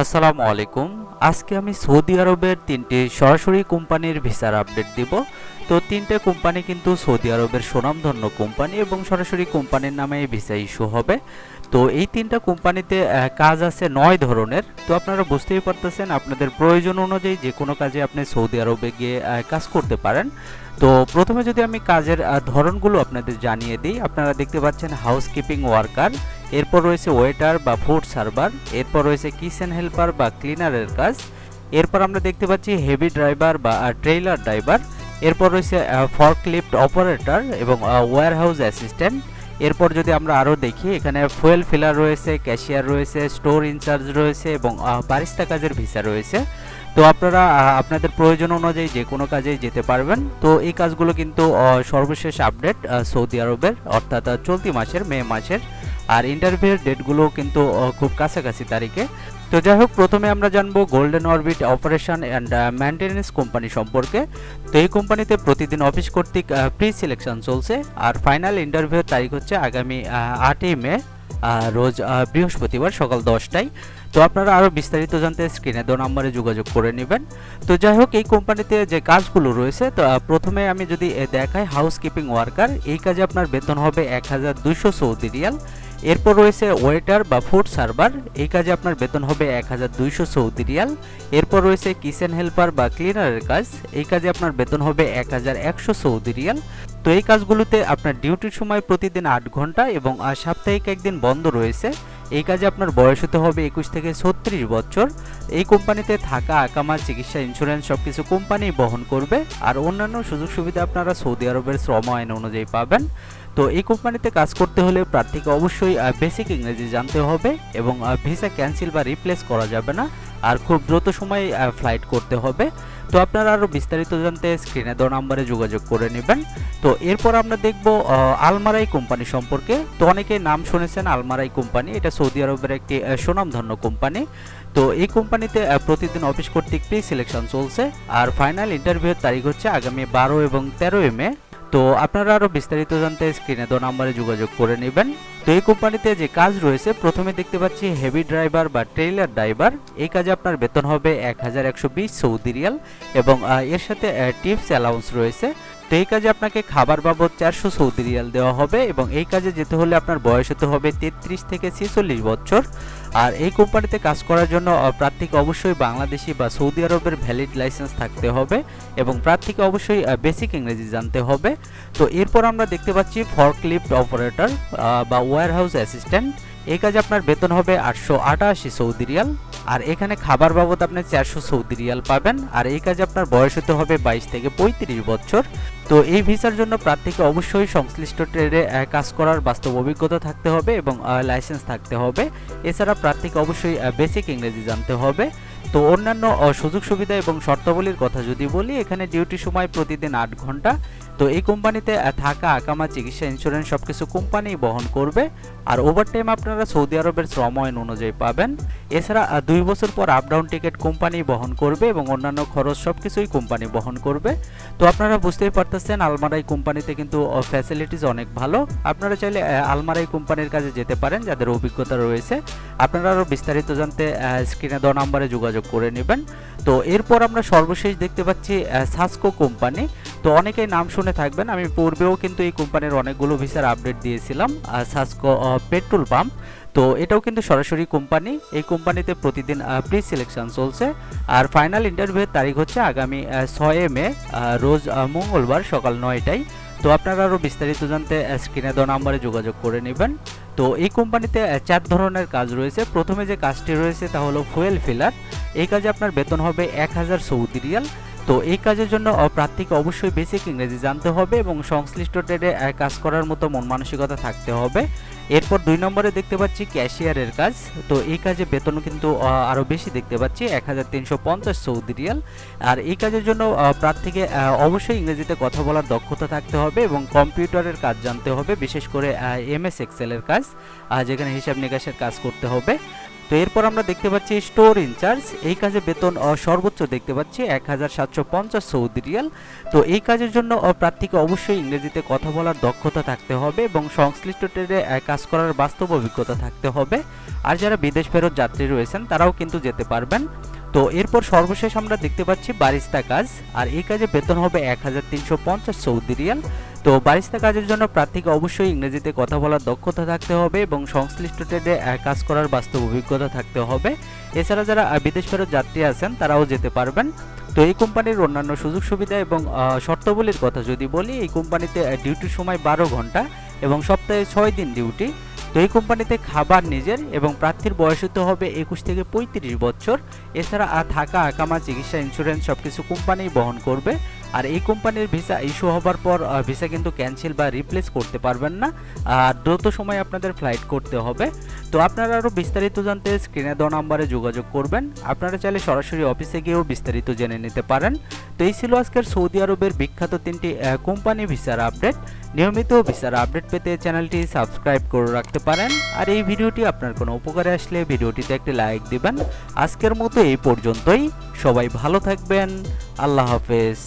আসসালামু আলাইকুম। আজকে আমি সৌদি আরবের তিনটি সরাসরি কোম্পানির ভিসার আপডেট দিব। তো তিনটে কোম্পানি কিন্তু সৌদি আরবের সুনামধন্য কোম্পানি এবং সরাসরি কোম্পানির নামে ভিসা ইস্যু হবে। তো এই তিনটা কোম্পানিতে কাজ আছে নয় ধরনের। তো আপনারা বুঝতেই পারতেছেন আপনাদের প্রয়োজন অনুযায়ী যে কোনো কাজে আপনি সৌদি আরবে গিয়ে কাজ করতে পারেন। তো প্রথমে যদি আমি কাজের ধরনগুলো আপনাদের জানিয়ে দিই, আপনারা দেখতে পাচ্ছেন হাউসকিপিং ওয়ার্কার এরপর রয়েছে ওয়েটার বা ফুড সার্ভার এরপর রয়েছে কিচেন হেল্পার বা ক্লিনারের কাজ, এরপর আমরা দেখতে পাচ্ছি হেভি ড্রাইভার বা ট্রেইলার ড্রাইভার এরপর রয়েছে ফর্কলিফট অপারেটর এবং ওয়ার হাউস অ্যাসিস্ট্যান্ট এরপর যদি আমরা আরও দেখি, এখানে ফুয়েল ফিলার রয়েছে ক্যাশিয়ার রয়েছে স্টোর ইনচার্জ রয়েছে এবং বারিস্তা কাজের ভিসা রয়েছে। তো আপনারা আপনাদের প্রয়োজন অনুযায়ী যে কোনো কাজেই যেতে পারবেন। তো এই কাজগুলো কিন্তু সর্বশেষ আপডেট সৌদি আরবের, অর্থাৎ চলতি মাসের মে মাসের আর ইন্টারভিউর ডেটগুলো কিন্তু খুব কাছাকাছি তারিখে। তো যাই হোক, প্রথমে আমরা জানব golden orbit operation and maintenance company সম্পর্কে। তো এই কোম্পানিতে প্রতিদিন অফিস কর্তৃক প্রি সিলেকশন চলছে। আর ফাইনাল ইন্টারভিউর তারিখ হচ্ছে আগামী আটই মে রোজ বৃহস্পতিবার সকাল দশটায়। তো আপনারা আরও বিস্তারিত জানতে স্ক্রিনে দো নম্বরে যোগাযোগ করে নেবেন। তো যাই হোক, এই কোম্পানিতে যে কাজগুলো রয়েছে, তো প্রথমে আমি যদি দেখাই হাউসকিপিং ওয়ার্কার এই কাজে আপনার বেতন হবে এক হাজার দুইশো সৌদি রিয়াল। এরপর রয়েছে ওয়েটার বা ফুড সার্ভার এই কাজে আপনার বেতন হবে এক হাজার দুইশো সৌদি রিয়াল। এরপর রয়েছে কিচেন হেল্পার বা ক্লিনারের কাজ। এই কাজে আপনার বেতন হবে এক হাজার একশো সৌদি রিয়াল। তো এই কাজগুলোতে আপনার ডিউটির সময় প্রতিদিন আট ঘণ্টা এবং সাপ্তাহিক একদিন বন্ধ রয়েছে। এই কাজে আপনার বয়স হতে হবে একুশ থেকে ছত্রিশ বছর। এই কোম্পানিতে থাকা আকামা চিকিৎসা ইন্স্যুরেন্স সব কিছু কোম্পানি বহন করবে। আর অন্যান্য সুযোগ সুবিধা আপনারা সৌদি আরবের শ্রম আইন অনুযায়ী পাবেন। তো এই কোম্পানিতে কাজ করতে হলে প্রার্থীকে অবশ্যই বেসিক ইংরেজি জানতে হবে এবং ভিসা ক্যান্সেল বা রিপ্লেস করা যাবে না। আর খুব দ্রুত সময়ে ফ্লাইট করতে হবে। তো আপনারা আরও বিস্তারিত জানতে স্ক্রিনে দেওয়া নাম্বারে যোগাযোগ করে নেবেন। তো এরপর আমরা দেখব আলমারাই কোম্পানি সম্পর্কে। তো অনেকে নাম শুনেছেন আলমারাই কোম্পানি এটা সৌদি আরবের একটি সুনামধন্য কোম্পানি তো এই কোম্পানিতে প্রতিদিন অফিস কর্তৃক প্রি সিলেকশন চলছে। আর ফাইনাল ইন্টারভিউর তারিখ হচ্ছে আগামী বারো এবং তেরোই মে। তো আপনারা আরও বিস্তারিত জানতে স্ক্রিনে দো নাম্বারে যোগাযোগ করে নেবেন। তো এই কোম্পানিতে যে কাজ রয়েছে, প্রথমে দেখতে পাচ্ছি হেভি ড্রাইভার বা ট্রেইলার ড্রাইভার এই কাজে আপনার বেতন হবে এক হাজার একশো বিশ সৌদি রিয়াল এবং এর সাথে টিপস অ্যালাউন্স রয়েছে। তো এই কাজে আপনাকে খাবার বাবদ চারশো সৌদি রিয়াল দেওয়া হবে এবং এই কাজে যেতে হলে আপনার বয়স হতে হবে তেত্রিশ থেকে ছেচল্লিশ বছর। আর এই কোম্পানিতে কাজ করার জন্য প্রার্থীকে অবশ্যই বাংলাদেশি বা সৌদি আরবের ভ্যালিড লাইসেন্স থাকতে হবে এবং প্রার্থীকে অবশ্যই বেসিক ইংরেজি জানতে হবে। তো এরপর আমরা দেখতে পাচ্ছি ফর্কলিফট অপারেটর বা ওয়ার হাউস অ্যাসিস্ট্যান্ট। এই কাজে আপনার বেতন হবে আটশো আটাশি সৌদি রিয়াল। আর এখানে খাবার বাবদ আপনি চারশো সৌদি রিয়াল পাবেন। আর এই কাজে আপনার বয়স হতে হবে বাইশ থেকে পঁয়ত্রিশ বছর। তো এই ভিসার জন্য প্রার্থীকে অবশ্যই সংশ্লিষ্ট ট্রেডে কাজ করার বাস্তব অভিজ্ঞতা থাকতে হবে এবং লাইসেন্স থাকতে হবে। এছাড়া প্রার্থীকে অবশ্যই বেসিক ইংরেজি জানতে হবে। তো অন্যান্য সুযোগ সুবিধা এবং শর্তাবলীর কথা যদি বলি, এখানে ডিউটি সময় প্রতিদিন আট ঘণ্টা। তো এই কোম্পানিতে থাকা আকামা চিকিৎসা ইন্স্যুরেন্স সব কিছু কোম্পানি বহন করবে। আর ওভারটাইম আপনারা সৌদি আরবের শ্রম আইন অনুযায়ী পাবেন। এছাড়া দুই বছর পর আপ ডাউন টিকিট কোম্পানি বহন করবে এবং অন্যান্য খরচ সব কিছুই কোম্পানি বহন করবে। তো আপনারা বুঝতেই পারতেছেন, আলমারাই কোম্পানিতে কিন্তু ফ্যাসিলিটিস অনেক ভালো। আপনারা চাইলে আলমারাই কোম্পানির কাছে যেতে পারেন, যাদের অভিজ্ঞতা রয়েছে। আপনারা আরও বিস্তারিত জানতে স্ক্রিনে দেওয়া নাম্বারে যোগাযোগ করে নেবেন। তো এরপর আমরা সর্বশেষ দেখতে পাচ্ছি সাসকো কোম্পানি তো অনেকেই নাম শুনে থাকবেন, আমি পূর্বেও কিন্তু এই কোম্পানির অনেকগুলো ভিসার আপডেট দিয়েছিলাম সাসকো পেট্রোল পাম্প তো এটাও কিন্তু সরাসরি কোম্পানি এই কোম্পানিতে প্রতিদিন প্রি সিলেকশন চলছে। আর ফাইনাল ইন্টারভিউয়ের তারিখ হচ্ছে আগামী ছয় মে রোজ মঙ্গলবার সকাল নয়টায়। তো আপনারা আরও বিস্তারিত জানতে স্ক্রিনে দেওয়া নাম্বারে যোগাযোগ করে নেবেন। তো এই কোম্পানিতে চার ধরনের কাজ রয়েছে। প্রথমে যে কাজটি রয়েছে তা হলো ফুয়েল ফিলার। এই কাজে আপনার বেতন হবে এক হাজার সৌদি রিয়াল। তো এই কাজের জন্য প্রার্থীকে অবশ্যই বেসিক ইংরেজি জানতে হবে এবং সংশ্লিষ্ট ট্রেডে কাজ করার মতো মন মানসিকতা থাকতে হবে। এরপর দুই নম্বরে দেখতে পাচ্ছি ক্যাশিয়ারের কাজ। তো এই কাজে বেতন কিন্তু আরও বেশি দেখতে পাচ্ছি এক হাজার তিনশো পঞ্চাশ সৌদি রিয়াল। আর এই কাজের জন্য প্রার্থীকে অবশ্যই ইংরেজিতে কথা বলার দক্ষতা থাকতে হবে এবং কম্পিউটারের কাজ জানতে হবে, বিশেষ করে এম এস এক্সেলের কাজ যেখানে হিসাব নিকাশের কাজ করতে হবে। তো এরপর আমরা দেখতে পাচ্ছি স্টোর ইনচার্জ এই কাজে বেতন সর্বোচ্চ দেখতে পাচ্ছি এক হাজার সাতশো পঞ্চাশ সৌদি রিয়াল। তো এই কাজের জন্য প্রার্থীকে অবশ্যই ইংরেজিতে কথা বলার দক্ষতা থাকতে হবে এবং সংশ্লিষ্ট ট্রেডে কাজ করার বাস্তব অভিজ্ঞতা থাকতে হবে। আর যারা বিদেশ ফেরত যাত্রী রয়েছেন, তারাও কিন্তু যেতে পারবেন। তো এরপর সর্বশেষ আমরা দেখতে পাচ্ছি বারিস্তা কাজ, আর এই কাজে বেতন হবে এক হাজার তিনশো পঞ্চাশ সৌদি রিয়াল। তো বারিস্তা কাজের জন্য প্রার্থীকে অবশ্যই ইংরেজিতে কথা বলার দক্ষতা থাকতে হবে এবং সংশ্লিষ্ট ট্রেডে কাজ করার বাস্তব অভিজ্ঞতা থাকতে হবে। এছাড়া যারা বিদেশ ফেরত যাত্রী আছেন, তারাও যেতে পারবেন। তো এই কোম্পানির অন্যান্য সুযোগ সুবিধা এবং শর্তাবলীর কথা যদি বলি, এই কোম্পানিতে ডিউটির সময় বারো ঘণ্টা এবং সপ্তাহে ছয় দিন ডিউটি। তো এই কোম্পানিতে খাবার নিজের এবং প্রার্থীর বয়স হতে হবে একুশ থেকে পঁয়ত্রিশ বছর। এছাড়া আর থাকা আকামা চিকিৎসা ইন্স্যুরেন্স সব কিছু কোম্পানি বহন করবে। আর এই কোম্পানির ভিসা ইস্যু হবার পর ভিসা কিন্তু ক্যান্সেল বা রিপ্লেস করতে পারবেন না। আর দ্রুত সময় আপনাদের ফ্লাইট করতে হবে। তো আপনারা আরও বিস্তারিত জানতে স্ক্রিনে দেওয়া নাম্বারে যোগাযোগ করবেন। আপনারা চাইলে সরাসরি অফিসে গিয়েও বিস্তারিত জেনে নিতে পারেন। তো এই ছিল আজকের সৌদি আরবের বিখ্যাত তিনটি কোম্পানি ভিসার আপডেট। নিয়মিত ভিসার আপডেট পেতে চ্যানেলটি সাবস্ক্রাইব করে রাখতে পারেন। আর এই ভিডিওটি আপনার কোনো উপকারে আসলে ভিডিওটিতে একটি লাইক দিবেন। আজকের মতো এই পর্যন্তই। সবাই ভালো থাকবেন। আল্লাহ হাফেজ।